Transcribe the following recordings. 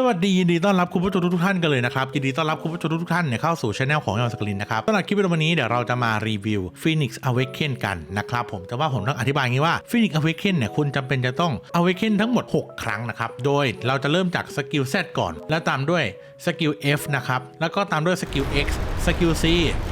สวัสดียินดีต้อนรับคุณผู้ชมทุกท่านกันเลยนะครับยินดีต้อนรับคุณผู้ชมทุกท่านเนี่ยเข้าสู่ช anel ของยอนสกลินนะครับสำหรับคลิปวิดีโอวันนี้เดี๋ยวเราจะมารีวิว Phoenix Awaken กันนะครับผมแต่ว่าผมต้องอธิบายงี้ว่า Phoenix Awaken เนี่ยคุณจำเป็นจะต้อง Awaken ทั้งหมด 6 ครั้งนะครับโดยเราจะเริ่มจากสกิล Z ก่อน แล้วตามด้วยสกิล F นะครับแล้วก็ตามด้วยสกิล X สกิล C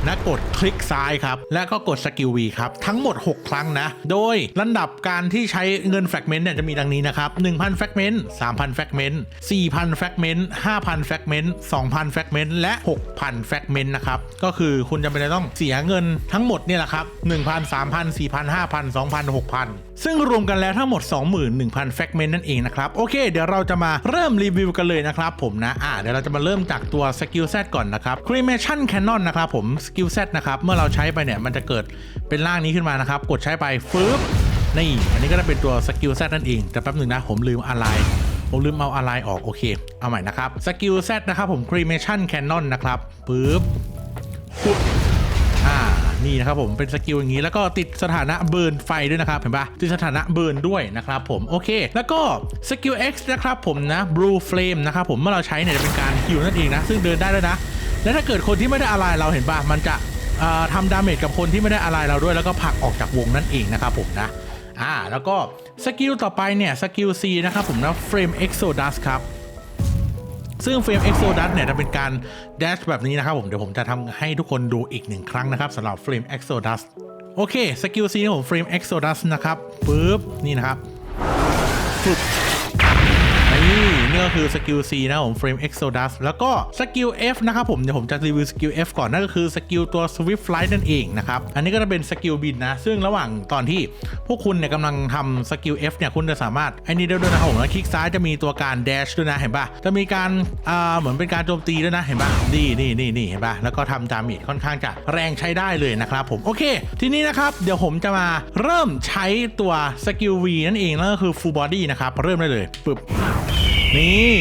และกดคลิกซ้ายครับ แล้วก็กดสกิล V ครับ ทั้งหมด 6 ครั้งนะ โดยลำดับการที่ใช้เงินแฟกเมนต์เนี่ยจะมีดังนี้นะครับ 1,000แฟกเมนต์3,000แฟกเมนต์4,000แฟกเมนต์5,000แฟกเมนต์2,000แฟกเมนต์และ 6,000แฟกเมนต์นะครับ ก็คือคุณจะไม่ได้ต้องเสียเงินทั้งหมดเนี่ยแหละครับ1,000 3,000 4,000 5,000 2,000 6,000 ซึ่งรวมกันแล้วทั้งหมด 21,000แฟกเมนต์นั่นเองนะครับ โอเค เดี๋ยวเราจะมาเริ่มรีวิวกันเลยนะครับผมนะอ่าเดี๋ยวเราจะมาเริ่มจากตัวสกิล Z ก่อนนะครับ c r e a t i o n c นอนนะครับผมสกิล Z นะครับเมื่อเราใช้ไปเนี่ยมันจะเกิดเป็นร่างนี้ขึ้นมานะครับ กดใช้ไปฟึบนี่อันนี้ก็จะเป็นตัวสกิล Z นั่นเองแต่แป๊บหนึ่งนะผมลืมอะไรผมลืมเอาอะไรออกโอเค เอาใหม่นะครับสกิล Z นะครับผม Cremation Cannon นะครับปึ๊บปุ๊บอ่านี่นะครับผมเป็นสกิลอย่างนี้แล้วก็ติดสถานะเบิร์นไฟด้วยนะครับเห็นปะติดสถานะเบิร์นด้วยนะครับผมโอเค แล้วก็สกิล X นะครับผมนะ Blue Flame นะครับผมเมื่อเราใช้เนี่ยจะเป็นการฮิวนั่นเองนะซึ่งเดินได้ด้วยนะ และถ้าเกิดคนที่ไม่ได้อะไรเราเห็นปะมันจะทำดาเมจกับคนที่ไม่ได้อะไรเราด้วยแล้วก็ผลักออกจากวงนั่นเองนะครับผมนะอ่าแล้วก็สกิลต่อไปเนี่ยสกิล C นะครับผมนะ Frame Exodus ครับซึ่ง Frame Exodus เนี่ยจะเป็นการ dash แบบนี้นะครับผมเดี๋ยวผมจะทำให้ทุกคนดูอีกหนึ่งครั้งนะครับสำหรับ Frame Exodus โอเคสกิล C ของผม Frame Exodus นะครับปึ๊บนี่นะครับฟึบ นี่นี่ก็คือสกิล C นะผม Frame Exodus แล้วก็สกิล F นะครับผม เดี๋ยวผมจะรีวิวสกิล F ก่อนนั่นก็คือสกิลตัว Swift Flight นั่นเองนะครับ อันนี้ก็จะเป็นสกิลบินนะ ซึ่งระหว่างตอนที่พวกคุณเนี่ยกำลังทำสกิล F เนี่ยคุณจะสามารถไอ้นี่ได้ด้วยนะครับผมแล้วคลิกซ้ายจะมีตัวการ dash ด้วยนะเห็นปะจะมีการอ่าเหมือนเป็นการโจมตีด้วยนะเห็นปะนี่นี่นี่นี่เห็นปะแล้วก็ทำดาเมจค่อนข้างจะแรงใช้ได้เลยนะครับผมโอเค ทีนี้นะครับเดี๋ยวผมจะมาเริ่มใช้ตัวสกิล V นั่นเองนั่นก็คือ full body นะครับเริ่มได้เลยปึ๊บ นี่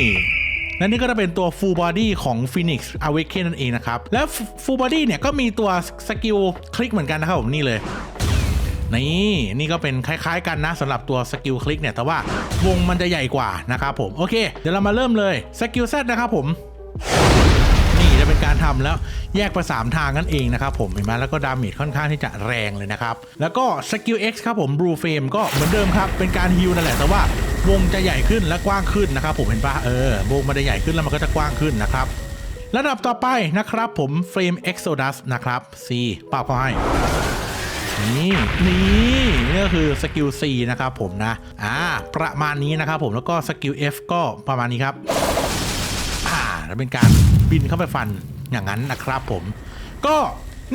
และนี่ก็จะเป็นตัว full body ของ Phoenix Awaken นั่นเองนะครับ และ full body เนี่ยก็มีตัวสกิลคลิกเหมือนกันนะครับผมนี่เลย นี่นี่ก็เป็นคล้ายๆกันนะสำหรับตัวสกิลคลิกเนี่ย แต่ว่าวงมันจะใหญ่กว่านะครับผม โอเค เดี๋ยวเรามาเริ่มเลยสกิล Z นะครับผม นี่จะเป็นการทำแล้วแยกไปสามทางนั่นเองนะครับผมเห็นไหมแล้วก็ดาเมจค่อนข้างที่จะแรงเลยนะครับ แล้วก็สกิล X ครับผม Blue Flame ก็เหมือนเดิมครับเป็นการฮิลนั่นแหละแต่ว่า วงจะใหญ่ขึ้นและกว้างขึ้นนะครับ ผมเห็นปะเออวงมันจะใหญ่ขึ้นแล้วมันก็จะกว้างขึ้นนะครับระดับต่อไปนะครับผม Frame Exodus นะครับ C ปรับเข้าให้ นี่นี่นี่ก็คือสกิล C นะครับผมนะ อ่า ประมาณนี้นะครับผมแล้วก็สกิล F ก็ประมาณนี้ครับ อ่าแล้วเป็นการบินเข้าไปฟันอย่างนั้นนะครับผม ก็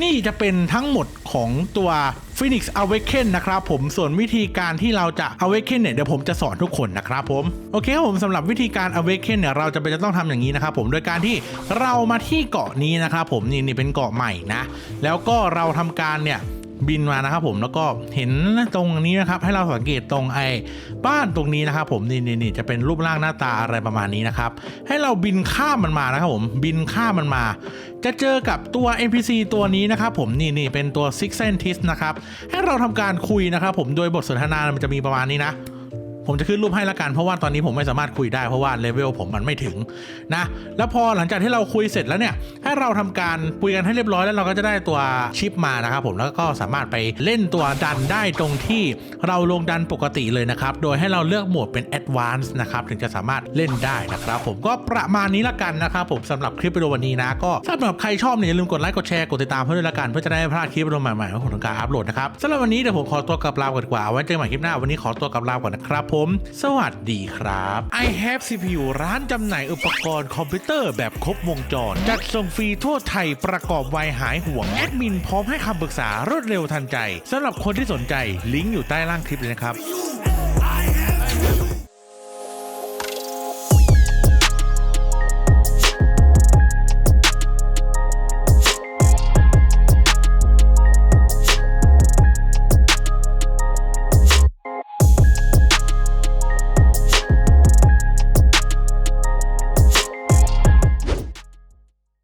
นี่จะเป็นทั้งหมดของตัว Phoenix Awaken นะครับผมส่วนวิธีการที่เราจะ Awaken เนี่ยเดี๋ยวผมจะสอนทุกคนนะครับผมโอเคครับผมสำหรับวิธีการ Awaken เนี่ยเราจะเป็นจะต้องทำอย่างนี้นะครับผมโดยการที่เรามาที่เกาะนี้นะครับผมนี่นี่เป็นเกาะใหม่นะ แล้วก็เราทำการเนี่ย บินมานะครับผมแล้วก็เห็นตรงนี้นะครับให้เราสังเกตตรงไอ้บ้านตรงนี้นะครับผมนี่นี่นี่จะเป็นรูปร่างหน้าตาอะไรประมาณนี้นะครับให้เราบินข้ามมันมานะครับผมบินข้ามมันมา จะเจอกับตัว NPC ตัวนี้นะครับผมนี่นี่เป็นตัว Six Scientist นะครับให้เราทำการคุยนะครับผมโดยบทสนทนามันจะมีประมาณนี้นะ ผมจะขึ้นรูปให้ละกันเพราะว่าตอนนี้ผมไม่สามารถคุยได้เพราะว่าเลเวลผมมันไม่ถึงนะแล้วพอหลังจากที่เราคุยเสร็จแล้วเนี่ยให้เราทำการคุยกันให้เรียบร้อยแล้วเราก็จะได้ตัวชิปมานะครับผมแล้วก็สามารถไปเล่นตัวดันได้ตรงที่เราลงดันปกติเลยนะครับโดยให้เราเลือกโหมดเป็น Advance นะครับถึงจะสามารถเล่นได้นะครับผมก็ประมาณนี้ละกันนะครับผมสำหรับคลิปวิดีโอวันนี้นะก็สำหรับใครชอบเนี่ยอย่าลืมกดไลค์กดแชร์กดติดตามเพื่อด้วยละกันเพื่อจะได้ไม่พลาดคลิปวิดีโอใหม่ๆของผมการอัปโหลดนะครับสำหรับวันนี้เดี๋ยวผมขอตัวกลับลาก่อนดีกว่าไว้เจอกันใหม่คลิปหน้าวันนี้ขอตัวกลับลาก่อนนะครับผม สวัสดีครับ I have CPU ร้านจำหน่ายอุปกรณ์คอมพิวเตอร์แบบครบวงจร จัดส่งฟรีทั่วไทยประกอบไวหายห่วง แอดมินพร้อมให้คำปรึกษารวดเร็วทันใจสำหรับคนที่สนใจลิงก์อยู่ใต้ล่างคลิปเลยนะครับ